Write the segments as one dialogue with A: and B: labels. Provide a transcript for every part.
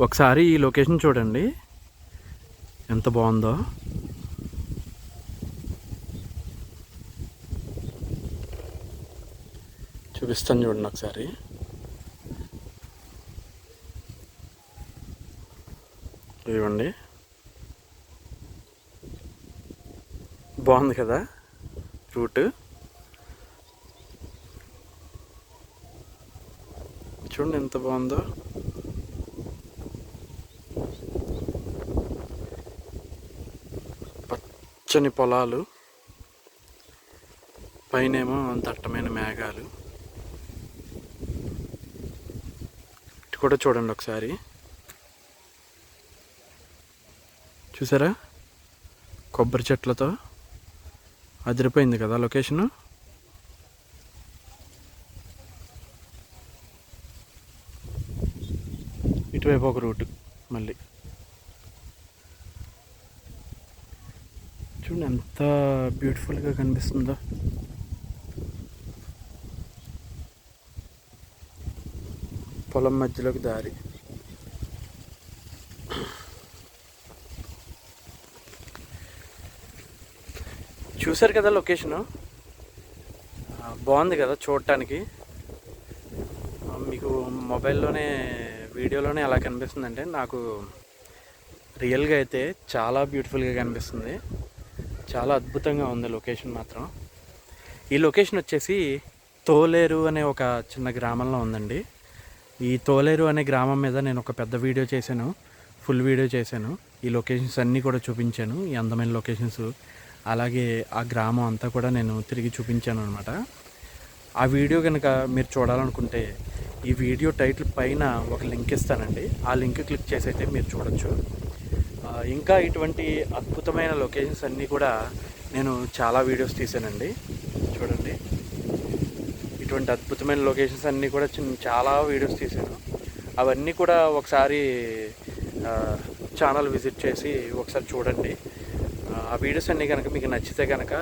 A: ఒకసారి ఈ లొకేషన్ చూడండి. ఎంత బాగుందో. చూపిస్తాను చూడండి ఒకసారి. ఇవ్వండి బాగుంది కదా. రూట్. చూడండి ఎంత బాగుందో. పచ్చని పొలాలు పైనేమో దట్టమైన మేఘాలు. ఇటు కూడా చూడండి ఒకసారి. చూసారా? కొబ్బరి చెట్లతో అదిరిపోయింది కదా లొకేషను? ఇటువైపు ఒక రూట్ మళ్ళీ. చూడండి ఎంత బ్యూటిఫుల్గా కనిపిస్తుందో. పొలం మధ్యలోకి దారి. చూసారు కదా లొకేషను? బాగుంది కదా చూడటానికి. మీకు మొబైల్లోనే వీడియోలోనే ఎలా కనిపిస్తుందంటే నాకు రియల్గా అయితే చాలా బ్యూటిఫుల్గా కనిపిస్తుంది. చాలా అద్భుతంగా ఉంది లొకేషన్ మాత్రం. ఈ లొకేషన్ వచ్చేసి తోలేరు అనే ఒక చిన్న గ్రామంలో ఉందండి. ఈ తోలేరు అనే గ్రామం మీద నేను ఒక పెద్ద వీడియో చేశాను. ఫుల్ వీడియో చేశాను. ఈ లొకేషన్స్ అన్నీ కూడా చూపించాను. ఈ అందమైన లొకేషన్స్. అలాగే ఆ గ్రామం అంతా కూడా నేను తిరిగి చూపించాను అనమాట ఆ వీడియో కనుక మీరు చూడాలనుకుంటే ఈ వీడియో టైటిల్ పైన ఒక లింక్ ఇస్తానండి. ఆ లింక్ క్లిక్ చేసి అయితే మీరు చూడొచ్చు. ఇంకా ఇటువంటి అద్భుతమైన లొకేషన్స్ అన్నీ కూడా నేను చాలా వీడియోస్ తీసానండి చూడండి. ఇటువంటి అద్భుతమైన లొకేషన్స్ అన్నీ కూడా చాలా వీడియోస్ తీసాను అవన్నీ కూడా ఒకసారి ఛానల్ విజిట్ చేసి ఒకసారి చూడండి. ఆ వీడియోస్ అన్నీ కనుక మీకు నచ్చితే కనుక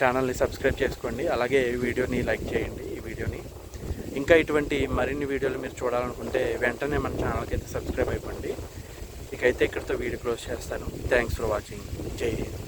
A: ఛానల్ని సబ్స్క్రైబ్ చేసుకోండి. అలాగే వీడియోని లైక్ చేయండి. ఈ వీడియోని. ఇంకా ఇటువంటి మరిన్ని వీడియోలు మీరు చూడాలనుకుంటే వెంటనే మన ఛానల్కి అయితే సబ్స్క్రైబ్ అయిపోండి. ఇకైతే ఇక్కడితో వీడియో క్లోజ్ చేస్తాను. థ్యాంక్స్ ఫర్ వాచింగ్ జై హింద్.